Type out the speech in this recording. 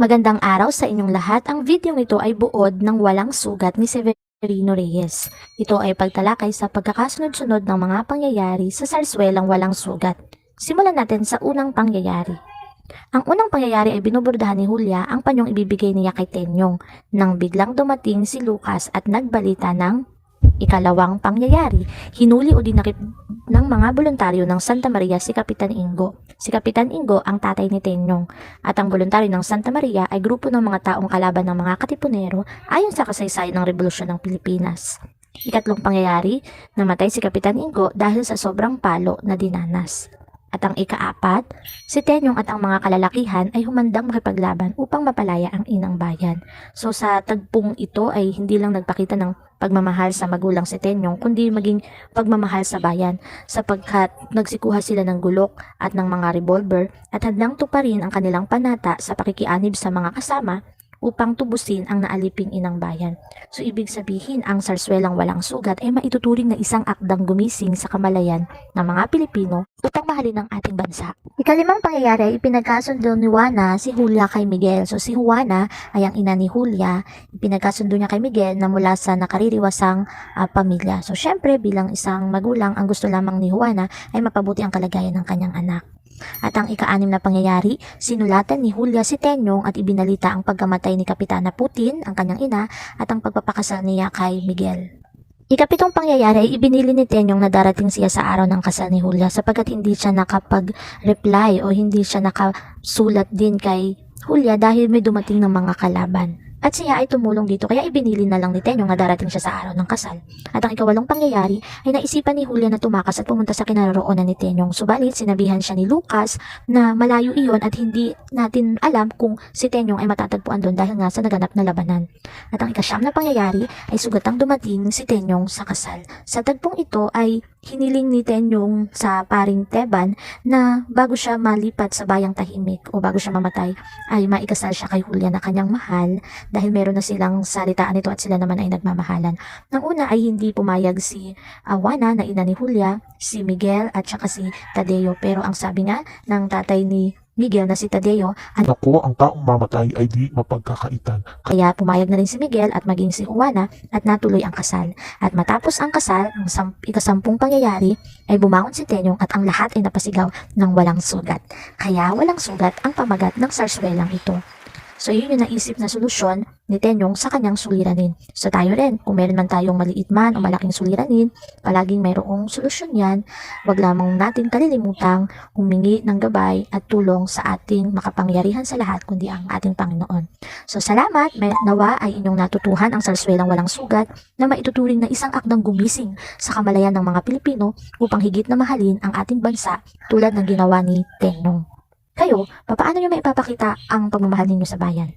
Magandang araw sa inyong lahat. Ang video ito ay buod ng walang sugat ni Severino Reyes. Ito ay pagtalakay sa pagkakasunod-sunod ng mga pangyayari sa sarswelang walang sugat. Simulan natin sa unang pangyayari. Ang unang pangyayari ay binubordahan ni Julia ang panyong ibibigay niya kay Tenyong nang biglang dumating si Lucas at nagbalita ng ikalawang pangyayari. Hinuli o dinakip ng mga voluntaryo ng Santa Maria si Kapitan Ingo. Si Kapitan Ingo ang tatay ni Tenyong at ang voluntaryo ng Santa Maria ay grupo ng mga taong kalaban ng mga katipunero ayon sa kasaysayan ng Revolusyon ng Pilipinas. Ikatlong pangyayari, namatay si Kapitan Ingo dahil sa sobrang palo na dinanas. At ang ikaapat, si Tenyong at ang mga kalalakihan ay humandang makipaglaban upang mapalaya ang inang bayan. So sa tagpong ito ay hindi lang nagpakita ng pagmamahal sa magulang si Tenyong, kundi maging pagmamahal sa bayan sapagkat nagsikuha sila ng gulok at ng mga revolver at handang tuparin ang kanilang panata sa pakikianib sa mga kasama upang tubusin ang naaliping inang bayan. So ibig sabihin, ang sarswelang walang sugat ay maituturing na isang akdang gumising sa kamalayan ng mga Pilipino upang mahalin ang ating bansa. Ikalimang pangyayari ay ipinagkasundo ni Juana si Julia kay Miguel. So si Juana ay ang ina ni Julia, ipinagkasundo niya kay Miguel na mula sa nakaririwasang ah, pamilya. So syempre bilang isang magulang, ang gusto lamang ni Juana ay mapabuti ang kalagayan ng kanyang anak. At ang ika-anim na pangyayari, sinulatan ni Julia si Tenyong at ibinalita ang pagkamatay ni Kapitana Putin, ang kanyang ina, at ang pagpapakasal niya kay Miguel. Ikapitong pangyayari ay ibinili ni Tenyong na darating siya sa araw ng kasal ni Julia sapagkat hindi siya nakapag-reply o hindi siya nakasulat din kay Julia dahil may dumating ng mga kalaban. At siya ay tumulong dito kaya ibinili na lang ni Tenyong na darating siya sa araw ng kasal. At ang ikawalong pangyayari ay naisipan ni Julia na tumakas at pumunta sa kinaroroonan ni Tenyong. Subalit sinabihan siya ni Lucas na malayo iyon at hindi natin alam kung si Tenyong ay matatagpuan doon dahil nga sa naganap na labanan. At ang ikasyam na pangyayari ay sugatang dumating si Tenyong sa kasal. Sa tagpong ito ay hiniling ni Tenyong sa paring Teban na bago siya malipat sa bayang tahimik o bago siya mamatay ay maikasal siya kay Julia na kanyang mahal dahil meron na silang salitaan ito at sila naman ay nagmamahalan. Nang una ay hindi pumayag si Awana na ina ni Julia, si Miguel at saka si Tadeo pero ang sabi nga ng tatay ni Miguel na si Tadeo Naku, ang taong mamatay ay di mapagkakaitan. kaya pumayag na rin si Miguel at maging si Juana at natuloy ang kasal. At matapos ang kasal, ang sam- ikasampung pangyayari ay bumangon si Tenyong at ang lahat ay napasigaw ng walang sugat. Kaya walang sugat ang pamagat ng sarswelang ito. So yun yung naisip na solusyon ni Tenyong sa kanyang suliranin. So tayo rin, kung meron man tayong maliit man o malaking suliranin, palaging mayroong solusyon yan. Huwag lamang natin kalilimutang humingi ng gabay at tulong sa ating makapangyarihan sa lahat kundi ang ating Panginoon. So salamat, may nawa ay inyong natutuhan ang sarswelang walang sugat na maituturing na isang akdang gumising sa kamalayan ng mga Pilipino upang higit na mahalin ang ating bansa tulad ng ginawa ni Tenyong. Kayo, papaano nyo maipapakita ang pagmamahal ninyo sa bayan?